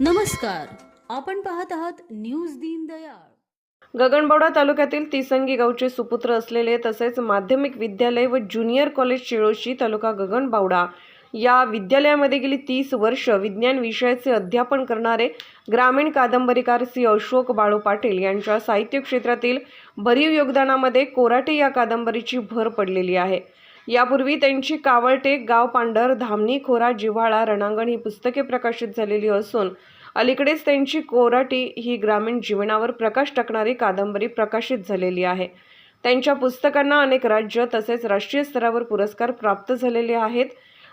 नमस्कार. आपण पाहत आहात न्यूज दीनदयाळ गगनबावडा तालुक्यातील तिसंगी गावचे सुपुत्र असलेले तसेच माध्यमिक विद्यालय व ज्युनियर कॉलेज शिळोशी तालुका गगनबावडा या विद्यालयामध्ये गेली तीस वर्ष विज्ञान विषयाचे अध्यापन करणारे ग्रामीण कादंबरीकार श्री अशोक बाळू पाटील यांच्या साहित्य क्षेत्रातील भरीव योगदानामध्ये कोराटे या कादंबरीची भर पडलेली आहे. यापूर्वी त्यांची कावळटेक गाव पांढर धामणी खोरा जिव्हाळा रणांगण ही पुस्तके प्रकाशित झालेली असून अलीकडेच त्यांची कोराटी ही ग्रामीण जीवनावर प्रकाश टाकणारी कादंबरी प्रकाशित झालेली आहे. त्यांच्या पुस्तकांना अनेक राज्य तसेच राष्ट्रीय स्तरावर पुरस्कार प्राप्त झालेले आहेत.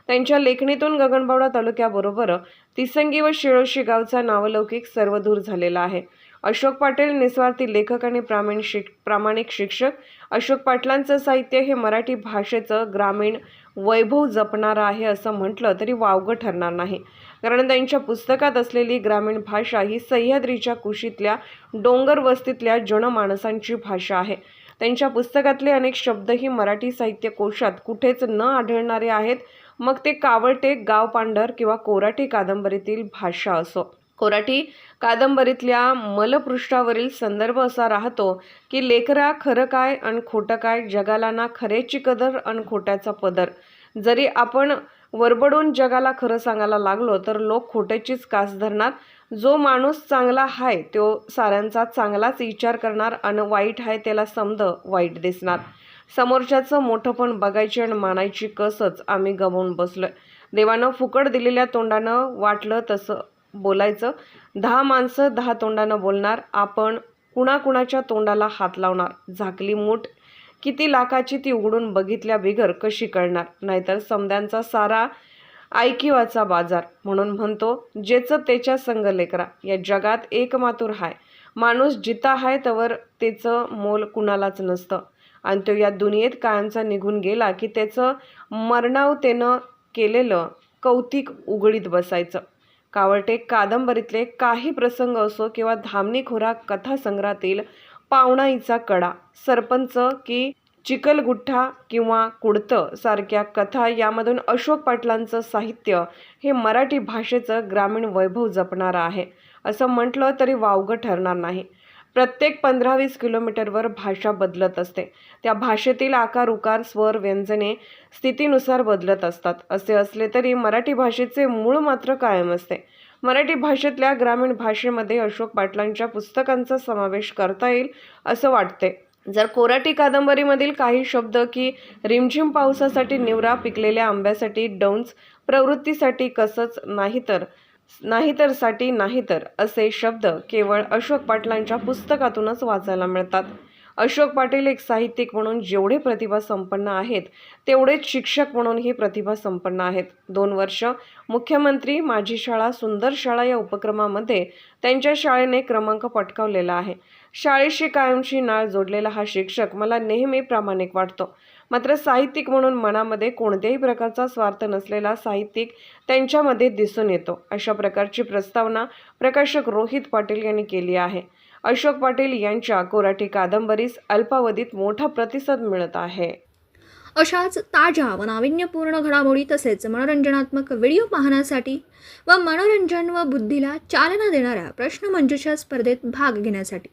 त्यांच्या लेखणीतून गगनबावडा तालुक्याबरोबर तिसंगी व शिळोशी गावचा नावलौकिक सर्वदूर झालेला आहे. अशोक पाटील निस्वार्थी लेखक आणि प्रामीण शिक प्रामाणिक शिक्षक. अशोक पाटलांचं साहित्य हे मराठी भाषेचं ग्रामीण वैभव जपणारं आहे असं म्हटलं तरी वावगं ठरणार नाही. कारण त्यांच्या पुस्तकात असलेली ग्रामीण भाषा ही सह्याद्रीच्या कुशीतल्या डोंगर वस्तीतल्या जनमाणसांची भाषा आहे. त्यांच्या पुस्तकातले अनेक शब्दही मराठी साहित्य कोशात कुठेच न आढळणारे आहेत. मग ते कावळटे गाव पांढर किंवा कोराटी कादंबरीतील भाषा असो. कोराटी कादंबरीतल्या मलपृष्ठावरील संदर्भ असा राहतो की लेकरा खरं काय आणि खोटं काय जगाला ना खऱ्याची कदर आणि खोट्याचा पदर. जरी आपण वरबडून जगाला खरं सांगायला लागलो तर लोक खोट्याचीच कास धरणार. जो माणूस चांगला आहे तो साऱ्यांचा चांगलाच विचार करणार आणि वाईट आहे त्याला समद वाईट दिसणार. समोरच्याचं मोठंपण बघायची आणि मानायची कसच आम्ही गमावून बसलोय. देवानं फुकट दिलेल्या तोंडानं वाटलं तसं बोलायचं. दहा माणसं दहा तोंडानं बोलणार. आपण कुणाकुणाच्या तोंडाला हात लावणार. झाकली मूठ. किती लाखाची ती उघडून बघितल्या बिगर कशी कळणार? नाहीतर समद्यांचा सारा ऐकिवाचा बाजार. म्हणून म्हणतो जेचं त्याच्या संग लेकरा. या जगात एकमातूर हाय. माणूस जिता हाय तवर त्याचं मोल कुणालाच नसतं. आणि तो या दुनियेत कायमचा निघून गेला की त्याचं मरणावतेनं केलेलं कौतिक उघडीत बसायचं. कावळटे कादंबरीतले काही प्रसंग असो किंवा धामणीखोरा कथासंग्रहातील पावणाईचा कडा सरपंच की चिकलगुठ्ठा किंवा कुडतं सारख्या कथा यामधून अशोक पाटलांचं साहित्य हे मराठी भाषेचं ग्रामीण वैभव जपणारं आहे. असं म्हटलं तरी वावगं ठरणार नाही. प्रत्येक पंधरा वीस किलोमीटरवर भाषा बदलत असते. त्या भाषेतील आकार उकार स्वर व्यंजने स्थितीनुसार बदलत असतात. असे असले तरी मराठी भाषेचे मूळ मात्र कायम असते. मराठी भाषेतल्या ग्रामीण भाषेमध्ये अशोक पाटलांच्या पुस्तकांचा समावेश करता येईल असं वाटते. जर कोराटी कादंबरीमधील काही शब्द की रिमझिम पावसासाठी निवरा पिकलेल्या आंब्यासाठी डौंच प्रवृत्तीसाठी कसंच नाही तर साठी नाहीतर असे शब्द केवळ अशोक पाटलांच्या पुस्तकातूनच वाचायला मिळतात. अशोक पाटील एक साहित्यिक म्हणून जेवढे प्रतिभा संपन्न आहेत तेवढेच शिक्षक म्हणूनही प्रतिभा संपन्न आहेत. दोन वर्ष मुख्यमंत्री माझी शाळा सुंदर शाळा या उपक्रमामध्ये त्यांच्या शाळेने क्रमांक पटकावलेला आहे. शाळेशी कायमची नाळ जोडलेला हा शिक्षक मला नेहमी प्रामाणिक वाटतो. मात्र साहित्यिक म्हणून मनामध्ये कोणत्याही प्रकारचा स्वार्थ नसलेला साहित्यिक त्यांच्यामध्ये दिसून येतो. अशा प्रकारची प्रस्तावना प्रकाशक रोहित पाटील यांनी केली आहे. अशोक पाटील यांच्या कोराठी कादंबरीस अल्पावधीत मोठा प्रतिसाद मिळत आहे. अशाच ताज्या व नाविन्यपूर्ण घडामोडी तसेच मनोरंजनात्मक व्हिडिओ पाहण्यासाठी व मनोरंजन व बुद्धीला चालना देणाऱ्या प्रश्नमंजुषा स्पर्धेत भाग घेण्यासाठी.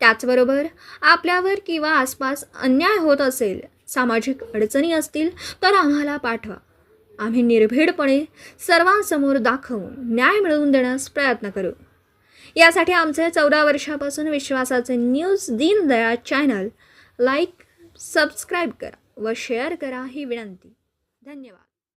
त्याचबरोबर आपल्यावर किंवा आसपास अन्याय होत असेल सामाजिक अडचणी असतील तर आम्हाला पाठवा. आम्ही निर्भीडपणे सर्वांसमोर दाखवून न्याय मिळवून देण्यास प्रयत्न करू. यासाठी आमचे चौदा वर्षापासून विश्वासाचे news Deendayal channel like subscribe करा व शेअर करा ही विनंती. धन्यवाद.